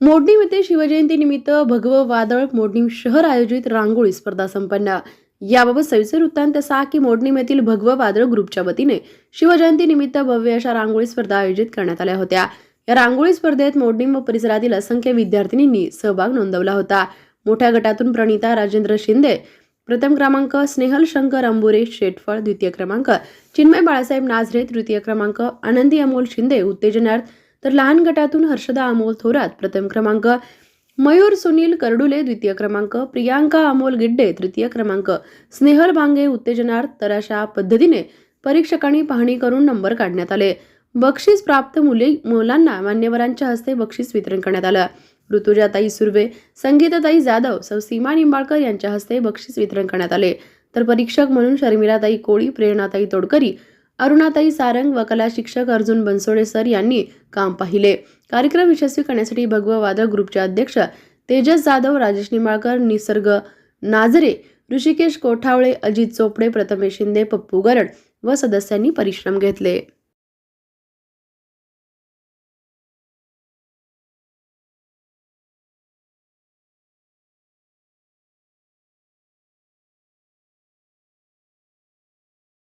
मोडणीम येथे शिवजयंती निमित्त भगव वादळ मोडणीम शहर आयोजित रांगोळी स्पर्धा संपन्न. याबाबत सविस्तर वृत्तांत असा की मोडणीम येथील भगव वादळ ग्रुपच्या वतीने शिवजयंती निमित्त भव्य अशा रांगोळी स्पर्धा आयोजित करण्यात आल्या होत्या. या रांगोळी स्पर्धेत मोडणीम व परिसरातील असंख्य विद्यार्थिनींनी सहभाग नोंदवला होता. मोठ्या गटातून प्रणिता राजेंद्र शिंदे प्रथम क्रमांक स्नेहल शंकर अंबुरे शेटफळ द्वितीय क्रमांक चिन्मय बाळासाहेब नाझरे तृतीय क्रमांक आनंदी अमोल शिंदे उत्तेजनार्थ तर लहान गटातून हर्षदा अमोल थोरात प्रथम क्रमांक. मयूर सुनील करडुले द्वितीय क्रमांक. प्रियांका अमोल गिड्डे तृतीय क्रमांक. स्नेहल भांगे उत्तेजनार्थ तर अशा पद्धतीने परीक्षकांनी पाहणी करून नंबर काढण्यात आले. बक्षीस प्राप्त मुले मुलांना मान्यवरांच्या हस्ते बक्षीस वितरण करण्यात आलं. ऋतुजाताई सुर्वे संगीताताई जाधव सौ सीमा निंबाळकर यांच्या हस्ते बक्षीस वितरण करण्यात आले. तर परीक्षक म्हणून शर्मिलाताई कोळी प्रेरणाताई तोडकरी अरुणाताई सारंग व कला शिक्षक अर्जुन बनसोडे सर यांनी काम पाहिले. कार्यक्रम यशस्वी करण्यासाठी भगव वादळ ग्रुपचे अध्यक्ष तेजस जाधव राजेश निंबाळकर निसर्ग नाझरे ऋषिकेश कोठावळे अजित चोपडे प्रथमेश शिंदे पप्पू गरड व सदस्यांनी परिश्रम घेतले.